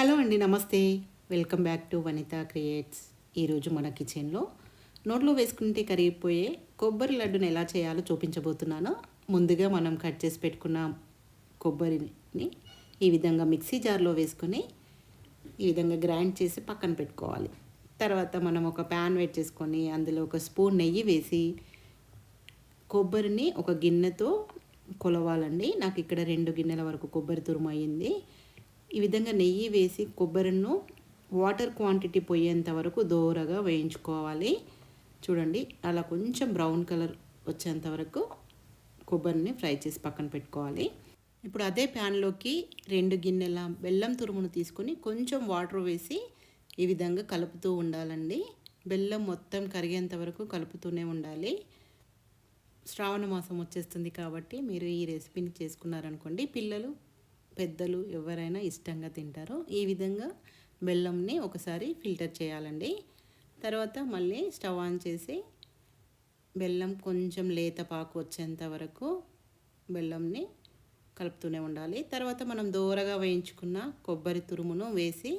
Hello అండి నమస్తే. Welcome back to Vanitha creates. ఈరోజు మన కిచెన్లో నోట్లో వేసుకుంటే కరిగిపోయే కొబ్బరి లడ్డుని ఎలా చేయాలో చూపించబోతున్నాను. ముందుగా మనం కట్ చేసి పెట్టుకున్న కొబ్బరిని ఈ విధంగా మిక్సీ జార్లో వేసుకొని ఈ విధంగా గ్రైండ్ చేసి పక్కన పెట్టుకోవాలి. తర్వాత మనం ఒక ప్యాన్ వెయిట్ చేసుకొని అందులో ఒక స్పూన్ నెయ్యి వేసి కొబ్బరిని ఒక గిన్నెతో కొలవాలండి. నాకు ఇక్కడ రెండు గిన్నెల వరకు కొబ్బరి తురుము అయ్యింది. ఈ విధంగా నెయ్యి వేసి కొబ్బరిను వాటర్ క్వాంటిటీ పోయేంత వరకు దోరగా వేయించుకోవాలి. చూడండి అలా కొంచెం బ్రౌన్ కలర్ వచ్చేంత వరకు కొబ్బరిని ఫ్రై చేసి పక్కన పెట్టుకోవాలి. ఇప్పుడు అదే ప్యాన్లోకి రెండు గిన్నెల బెల్లం తురుమును తీసుకొని కొంచెం వాటర్ వేసి ఈ విధంగా కలుపుతూ ఉండాలండి. బెల్లం మొత్తం కరిగేంత వరకు కలుపుతూనే ఉండాలి. శ్రావణ మాసం వచ్చేస్తుంది కాబట్టి మీరు ఈ రెసిపీని చేసుకున్నారనుకోండి పిల్లలు పెద్దలు ఎవరైనా ఇష్టంగా తింటారో ఈ విధంగా బెల్లంని ఒకసారి ఫిల్టర్ చేయాలండి. తర్వాత మళ్ళీ స్టవ్ ఆన్ చేసి బెల్లం కొంచెం లేత పాకు వచ్చేంత వరకు బెల్లంని కలుపుతూనే ఉండాలి. తర్వాత మనం దూరగా వేయించుకున్న కొబ్బరి తురుమును వేసి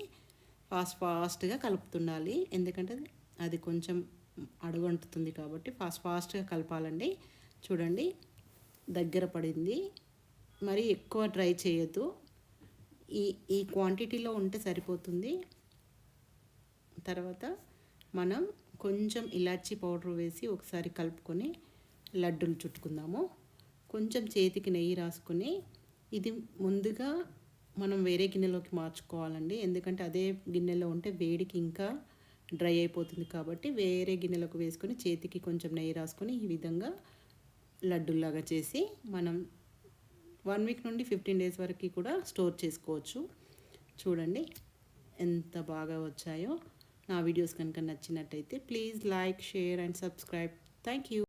ఫాస్ట్ ఫాస్ట్గా కలుపుతుండాలి. ఎందుకంటే అది కొంచెం అడుగంటుతుంది కాబట్టి ఫాస్ట్ ఫాస్ట్గా కలపాలండి. చూడండి దగ్గర పడింది. మరి ఎక్కువ డ్రై చేయొద్దు. ఈ ఈ క్వాంటిటీలో ఉంటే సరిపోతుంది. తర్వాత మనం కొంచెం ఇలాచీ పౌడర్ వేసి ఒకసారి కలుపుకొని లడ్డూలు చుట్టుకుందాము. కొంచెం చేతికి నెయ్యి రాసుకొని ఇది ముందుగా మనం వేరే గిన్నెలోకి మార్చుకోవాలండి. ఎందుకంటే అదే గిన్నెలో ఉంటే వేడికి ఇంకా డ్రై అయిపోతుంది కాబట్టి వేరే గిన్నెలోకి వేసుకొని చేతికి కొంచెం నెయ్యి రాసుకొని ఈ విధంగా లడ్డూలాగా చేసి మనం వన్ వీక్ నుండి ఫిఫ్టీన్ డేస్ వరకు కూడా స్టోర్ చేసుకోవచ్చు. చూడండి ఎంత బాగా వచ్చాయో. నా వీడియోస్ కనుక నచ్చినట్టయితే please like share and subscribe. Thank you.